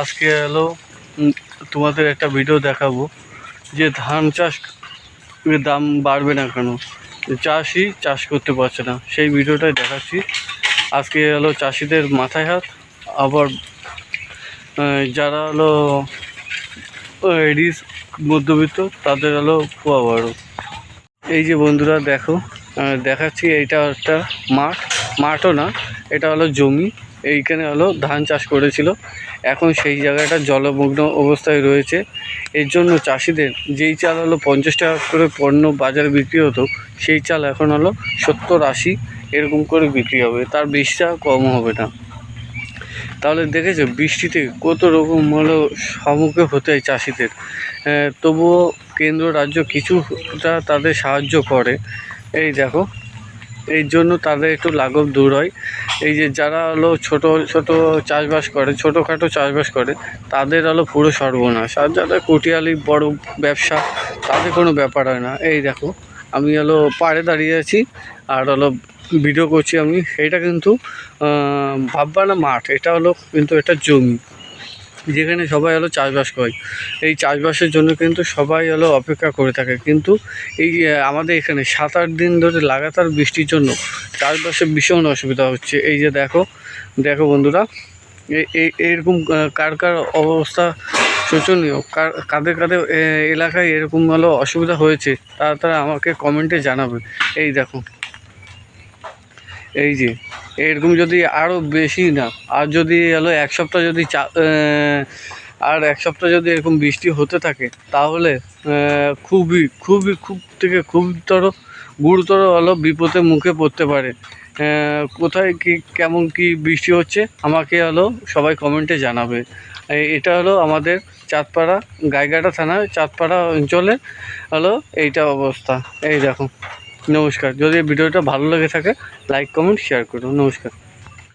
আজকে এলো তোমাদের একটা ভিডিও দেখাবো যে ধান চাষ দাম বাড়বে না কেন? চাষি চাষ করতে পারছে না। সেই ভিডিওটাই দেখাচ্ছি। আজকে হলো চাষিদের মাথায় হাত, আবার যারা হলো রিস মধ্যবিত্ত, তাদের হলো পোয়া বড় এই যে বন্ধুরা, দেখো দেখাচ্ছি এইটা একটা মাঠ। মাঠও না, এটা হলো জমি। এইখানে হলো ধান চাষ করেছিল। এখন সেই জায়গাটা জলমগ্ন অবস্থায় রয়েছে। এর জন্য চাষিদের যেই চাল হলো পঞ্চাশ টাকা করে পণ্য বাজারে বিক্রি হতো, সেই চাল এখন হলো সত্তর আশি এরকম করে বিক্রি হবে। তার বেশি টাকা কম হবে না। তাহলে দেখেছ বৃষ্টিতে কত রকম হলো সম্মুখীন হতে হয় চাষিদের। তবুও কেন্দ্র, রাজ্য কিছুটা তাদের সাহায্য করে। এই দেখো। এই জন্য তাদের একটু লাঘব দূর হয়। এই যে যারা হলো ছোট ছোট চাষবাস করে, ছোটোখাটো চাষবাস করে, তাদের হলো পুরো সর্বনাশ। আর যারা কুটিয়ালি বড় ব্যবসা, তাদের কোনো ব্যাপার হয় না। এই দেখো, আমি হলো পাড়ে দাঁড়িয়ে আছি, আর হলো ভিডিও করছি আমি। এটা কিন্তু ভাববা না মাঠ, এটা হলো কিন্তু এটা জমি। যেখানে সবাই হলো চাষবাস করে। এই চাষবাসের জন্য কিন্তু সবাই হলো অপেক্ষা করে থাকে। কিন্তু এই আমাদের এখানে সাত, আট দিন ধরে লাগাতার বৃষ্টির জন্য চাষবাসে ভীষণ অসুবিধা হচ্ছে। এই যে দেখো দেখো বন্ধুরা এরকম কার কার অবস্থা শোচনীয়? কার, কাদের কাদের এলাকায় এরকম হলো অসুবিধা হয়েছে, তারা তারা আমাকে কমেন্টে জানাবে। এই দেখো, এই যে এরকম যদি আরও বেশি না, আর যদি হলো এক সপ্তাহ যদি চা আর এক সপ্তাহ যদি এরকম বৃষ্টি হতে থাকে, তাহলে খুবই খুবই, খুব থেকে খুবতর, গুরুতর হলো বিপদের মুখে পড়তে পারে। কোথায় কি, কেমন কি বৃষ্টি হচ্ছে, আমাকে হলো সবাই কমেন্টে জানাবে। এটা হলো আমাদের চাঁদপাড়া, গাইঘাটা থানার চাঁদপাড়া অঞ্চলে হলো এইটা অবস্থা। এই দেখো। নমস্কার। যদি ভিডিওটা ভালো লেগে থাকে লাইক কমেন্ট শেয়ার করুন। নমস্কার।